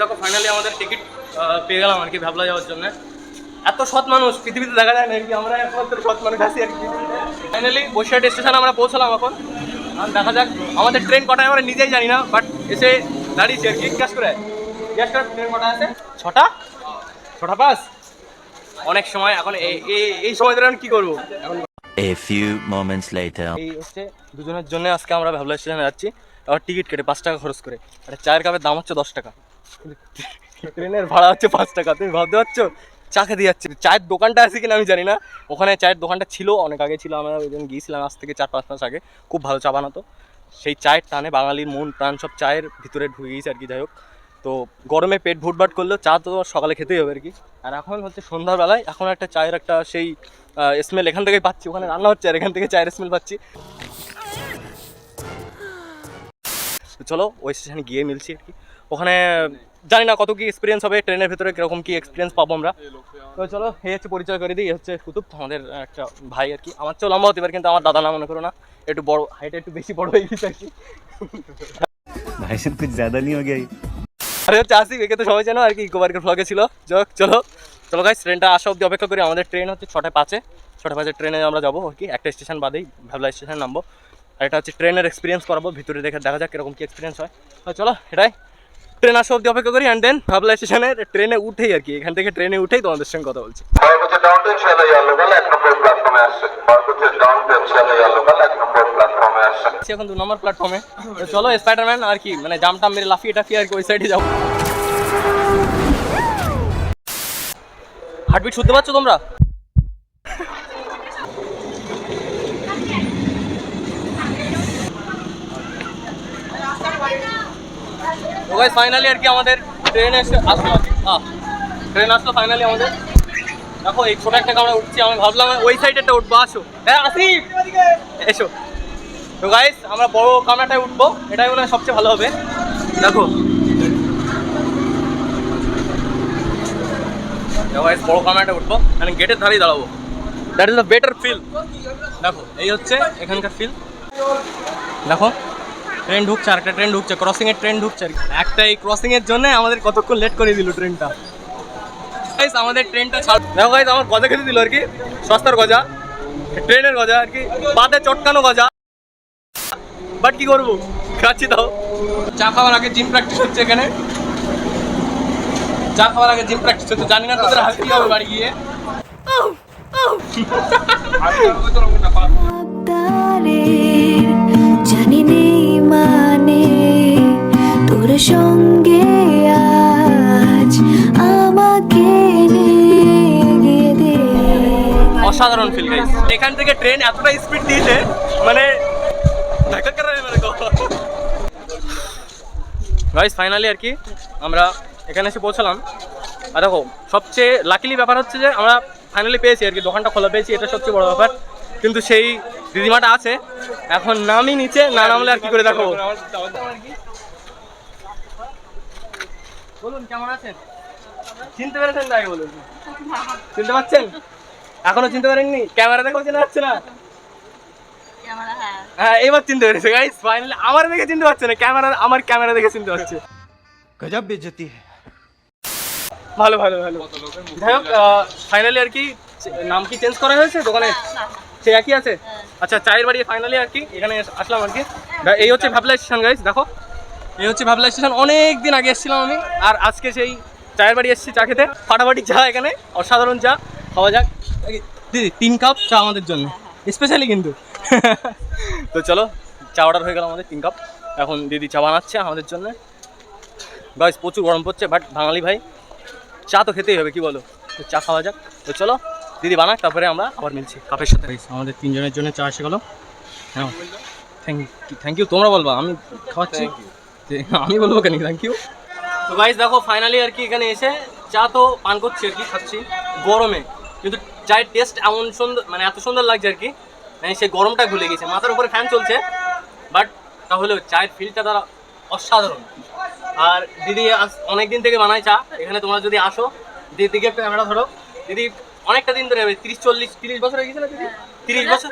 দেখো ফাইনালি আমাদের টিকিট পেয়ে গেলাম আর কি ভাবলা যাওয়ার জন্য। এত সৎ মানুষ, পৃথিবীতে দেখা যায় না আর কি, আমরা একমাত্র সৎ মানুষ আছি আর কি। ফাইনালি বসিরহাট স্টেশনে আমরা পৌঁছলাম এখন। দেখা যাক, আমাদের ট্রেন কটায় আমরা নিজেই জানি না বাট এসে দাঁড়িয়েছি আর কি। জিজ্ঞাসা করে জিজ্ঞাসা করে ট্রেন কটা আছে? ছটা? ছটা পাস অনেক সময়, এখন এই- এই- এই সময় ধরে আমি কি করব? এখন A few moments later. এই হচ্ছে দুজনের জন্য আজকে আমরা ভাবলা স্টেশনে যাচ্ছি। আবার টিকিট কেটে পাঁচ টাকা খরচ করে। একটা চায়ের কাপের দাম হচ্ছে দশ টাকা। ট্রেনের ভাড়া হচ্ছে পাঁচ টাকা। তুমি ভাবতে পারছ? চা খেতে যাচ্ছে। চায়ের দোকানটা আছে কিনা আমি জানি না। ওখানে চায়ের দোকানটা ছিল, অনেক আগে ছিল। আমরা ওই দিন গিয়েছিলাম আজ থেকে চার পাঁচ মাস আগে। খুব ভালো চা বানাতো। সেই চায়ের টানে বাঙালির মন, প্রাণ সব চায়ের ভিতরে ঢুকে গিয়েছে আর কি, যাই হোক। তো গরমে পেট ভুটভাট করলেও চা তো সকালে খেতেই হবে আর কি। আর এখন হচ্ছে সন্ধ্যাবেলায় এখন একটা চায়ের একটা সেই স্মেল এখান থেকেই পাচ্ছি ওখানে রান্না হচ্ছে আর এখান থেকে চায়ের স্মেল পাচ্ছি। চলো ওই স্টেশনে গিয়ে মিলছি আর কি। ওখানে জানি না কত কি এক্সপিরিয়েন্স হবে ট্রেনের ভেতরে কীরকম কি এক্সপিরিয়েন্স পাবো আমরা। তো চলো এ হচ্ছে পরিচয় করে দিই এ হচ্ছে কুতুব আমাদের একটা ভাই আর কি। আমার চলো লম্বা হতে পারে কিন্তু আমার দাদা না মনে করো না। একটু বড় হাইট একটু বেশি বড় হয়ে গেছে আর কি। ভাই সব কিছু জ্যাদা নিয়ে গেই আরে হচ্ছে আসি একে তো সবাই জানো আর কি ইকো পার্কের ফ্লগে ছিল। যাক চলো। চলো গাইস ট্রেনটা আসা অবধি অপেক্ষা করি। আমাদের ট্রেন হচ্ছে ছটায় পাঁচে। ছটা পাঁচে ট্রেনে আমরা যাব কি। একটা স্টেশন বাদেই ভ্যাবলা স্টেশন নামবো। আর এটা হচ্ছে ট্রেনের এক্সপিরিয়েন্স করাবো। ভিতরে দেখে দেখা যাক কীরকম কী এক্সপিরিয়েন্স হয়। তো চলো এটাই। ট্রেন আসা অবধি অপেক্ষা করি। অ্যান্ড দেন ভাবলা স্টেশনে ট্রেনে উঠেই আর কি। এখান থেকে ট্রেনে উঠেই তোমাদের সঙ্গে কথা বলছি। এখন দু নম্বর প্ল্যাটফর্মে চলো স্পাইডারম্যান আর কি মানে জাম টাম মেরে লাফিয়ে টাফিয়ে আর কি ওই সাইডে যাব। হার্টবিট শুনতে পাচ্ছ তোমরা? গাইস ফাইনালি আর কি আমাদের ট্রেন এসে আসলো। আহ, ট্রেন আসলো ফাইনালি আমাদের। দেখো এই ছোট একটা আমরা উঠছি আমি ভাবলাম ওই সাইডেটা উঠবো আসো। হ্যাঁ আসিফ! এসো। তো গাইস আমরা বড় কামরাটায় উঠবো এটাই মনে হয় সবচেয়ে ভালো হবে। দেখো বড় দাঁড়াবো। দ্যাট দ্য বেটার ফিল দেখো, এই হচ্ছে এখানকার ফিল দেখো ট্রেন ঢুকছে আর একটা ট্রেন ঢুকছে ক্রসিং এর ট্রেন ঢুকছে। একটা এই ক্রসিং এর জন্য আমাদের কতক্ষণ লেট করে দিল ট্রেনটা আমাদের ট্রেনটা দেখো গাইস আমার গজা খেতে দিল আর কি। সস্তার গজা। ট্রেনের গজা আর কি। বাদে চটকানো গজা। বাট কি করব? খাচ্ছি তাও। চা খাওয়ার আগে জিম প্র্যাকটিস হচ্ছে এখানে। চা খাওয়ার আগে জিম প্র্যাকটিস হচ্ছে জানি না তোদের হাত কি হবে বাড়ি গিয়ে। জানি নেই মানে তোর সঙ্গে আজ আমাকে অসাধারণ ফিল গাইস এখান থেকে ট্রেন এতটা স্পিড দিয়েছে মানে ধাক্কা করে গাইস ফাইনালি আর কি আমরা এখানে এসে পৌঁছলাম। আর দেখো সবচেয়ে লাকিলি ব্যাপার হচ্ছে যে আমরা ফাইনালি পেয়েছি আর কি দোকানটা খোলা পেয়েছি এটা সবচেয়ে বড় ব্যাপার। কিন্তু সেই দিদিমাটা আছে এখন নামই নিচে না নামলে আর কি করে দেখো বলুন কেমন আছেন? চিনতে পেরেছেন তাই বলুন। চিনতে পারছেন? এখনও চিনতে পারেননি? ক্যামেরা দেখো চেনা যাচ্ছে না? হ্যাঁ।, হ্যাঁ। এবার চিনতে পেরেছে গাইস ফাইনালি আমার দেখে চিনতে পারছে না ক্যামেরা আমার ক্যামেরা দেখে চিনতে পারছে। গজব বেজতি হ্যাঁ ভালো ভালো ভালো। যাই হোক ফাইনালি আর কি নাম কি চেঞ্জ করা হয়েছে দোকানে? সে একই আছে? আচ্ছা চায়ের বাড়ি ফাইনালি আর কি এখানে আসলাম আর কি। এই হচ্ছে ভাবলা স্টেশন গাইস দেখো। এই হচ্ছে ভাবলা স্টেশন অনেক দিন আগে এসেছিলাম আমি আর আজকে সেই চায়ের বাড়ি এসেছি চা খেতে। ফাটাফাটি চা এখানে অসাধারণ চা। খাওয়া যাক। দিদি তিন কাপ চা আমাদের জন্য স্পেশালি কিন্তু। তো চলো চা অর্ডার হয়ে গেল আমাদের তিন কাপ। এখন দিদি চা বানাচ্ছে আমাদের জন্য। গাইস প্রচুর গরম পড়ছে বাট বাঙালি ভাই চা তো খেতেই হবে কি বলো? তো চা খাওয়া যাক। তো চলো দিদি বানাক তারপরে আমরা আবার মিলছি কাপের সাথে। আমাদের তিনজনের জন্য চা এসে গেলো। হ্যাঁ। থ্যাংক ইউ থ্যাংক ইউ তোমরা বলবা আমি খাওয়াচ্ছি। আমি বলব কেন? থ্যাংক ইউ তো গাইস দেখো ফাইনালি আর কি এখানে এসে চা তো পান করছি আর কি খাচ্ছি। গরমে। কিন্তু চায়ের টেস্ট এমন সুন্দর মানে এত সুন্দর লাগছে আর কি মানে সেই গরমটা ভুলে গেছে। মাথার উপরে ফ্যান চলছে বাট তাহলেও চায়ের ফিলটা তারা অসাধারণ। আর দিদি অনেক দিন থেকে বানায় চা এখানে তোমরা যদি আসো দিদিকে একটা ক্যামেরা ধরো। দিদি অনেকটা দিন ধরে হবে তিরিশ চল্লিশ তিরিশ বছর হয়ে গেছে না দিদি? তিরিশ বছর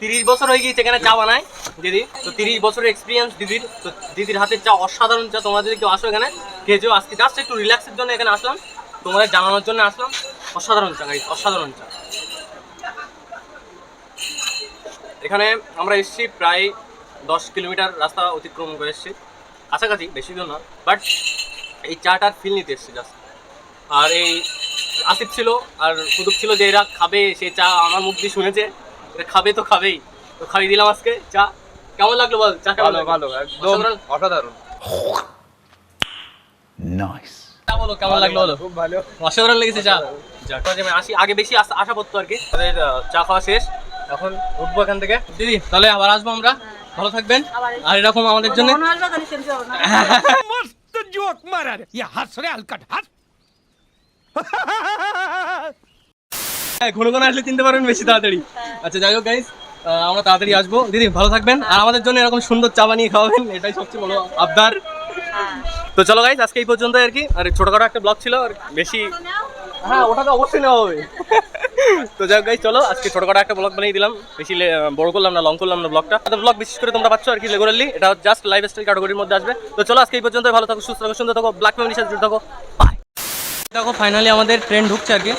তিরিশ বছর হয়ে গিয়েছে এখানে চা বানায় দিদি। তো তিরিশ বছরের এক্সপিরিয়েন্স দিদির। তো দিদির হাতের চা অসাধারণ চা তোমরা যদি কেউ আসো এখানে খেয়েছো আজকে জাস্ট একটু রিল্যাক্সের জন্য এখানে আসলাম। তোমাদের জানানোর জন্য আসলাম। অসাধারণ চা guys, অসাধারণ চা। এখানে আমরা এসেছি প্রায় দশ কিলোমিটার রাস্তা অতিক্রম করে এসেছি। কাছাকাছি বেশি দূর না বাট এই চাটার ফিল নিতে এসছে জাস্ট আর এই আসিফ ছিল আর কুতুব ছিল যে এরা খাবে সে চা আমার মুখ দিয়ে শুনেছে এটা খাবে তো খাবেই। তো খাইয়ে দিলাম আজকে চা। কেমন লাগল বল? চা ভালো ভালো একদম অসাধারণ। নাইস কেমন লেগেছে চা। আসি আগে বেশি আশা করতো আর কি। চা খাওয়া শেষ। এখন উঠবো এখান থেকে। দিদি তাহলে আবার আসব আমরা? হ্যাঁ। ভালো থাকবেন। আর এরকম আমাদের জন্য হ্যাঁ ঘন ঘন আসলে চিনতে পারবেন বেশি তাড়াতাড়ি। আচ্ছা যাই হোক গাইস আমরা তাড়াতাড়ি আসব। দিদি ভালো থাকবেন। আর আমাদের জন্য এরকম সুন্দর চা বানিয়ে খাওয়াবেন এটাই সবচেয়ে বড় আবদার। তো চলো গাইস আজকে এই পর্যন্ত আর কি। আর ছোটখাটো একটা ব্লগ ছিল আর বেশি হ্যাঁ ওটা তো অবশ্যই নেওয়া হবে। তো যাই গাইস চলো, আজকে ছোটখাটো একটা ব্লগ বানিয়ে দিলাম। বেশি বড় করলাম না লং করলাম না ব্লগটা তো ব্লগ বিশেষ করে তোমরা পাচ্ছ আর কি রেগুলারলি এটা জাস্ট লাইফ স্টাইল ক্যাটাগরির মধ্যে আসবে। তো চলো, আজকে এই পর্যন্ত ভালো থাকো, সুস্থ থাকো, সুন্দর থাকো ব্ল্যাক ফ্যামিলির সাথে জুড়ে থাকো। বাই দেখো ফাইনালি আমাদের ট্রেন ঢুকছে আর কি।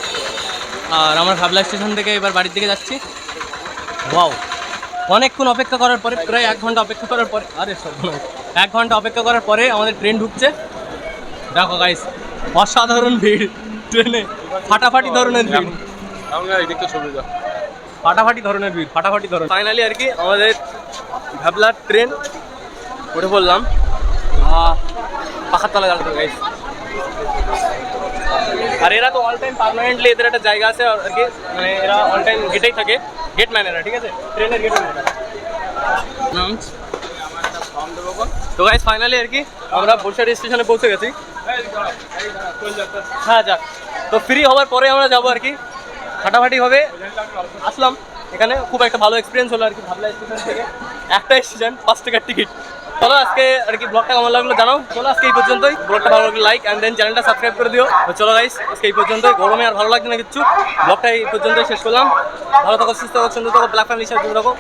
আর আমার ভাবলা স্টেশন থেকে এবার বাড়ির দিকে যাচ্ছি। ওয়াও অনেকক্ষণ অপেক্ষা করার পরে, প্রায় এক ঘণ্টা অপেক্ষা করার পরে, আরে সর্বনাশ। এক ঘণ্টা অপেক্ষা করার পরে আমাদের ট্রেন ঢুকছে। দেখো গাইস অসাধারণ ভিড় ট্রেনে ফাটাফাটি ধরনের ভিড়। ফাটাফাটি ধরনের ভিড়, ফাটাফাটি ধরনের। ফাইনালি আর কি, আমাদের ভ্যাবলার ট্রেন উঠে পড়লাম। পাখার তলা গেল গাইস আর এরা তো অল টাইম পার্মানেন্টলি এদের একটা জায়গা আছে, আর কি মানে এরা অল টাইম গেটেই থাকে। গেট ম্যানেরা ঠিক আছে? ট্রেনের গেট ম্যানেরা নাম তো গাইস ফাইনালি আর কি, আমরা বরিশাল স্টেশনে পৌঁছে গেছি। হ্যাঁ যাক। তো ফ্রি হওয়ার পরে আমরা যাব আর কি। ফাটাফাটি হবে। আসলাম। এখানে খুব একটা ভালো এক্সপিরিয়েন্স হলো আর কি, ভাবলা স্টেশন থেকে। একটা স্টেশন পাঁচ টাকার টিকিট চলো আজকে আর কি ব্লগটা কেমন লাগল জানাও। চলো আজকে এই পর্যন্তই। ব্লগটা ভালো লাগলে লাইক অ্যান্ড দেন চ্যানেলটা সাবস্ক্রাইব করে দিও। চলো গাইস আজকে এই পর্যন্তই। গরমে আর ভালো লাগছে না কিচ্ছু। ব্লগটা এই পর্যন্তই শেষ করলাম। ভালো থাকো, সুস্থ থাকো, সুন্দর থাকো ব্ল্যাক ফ্যামিলির সাথে থাকো।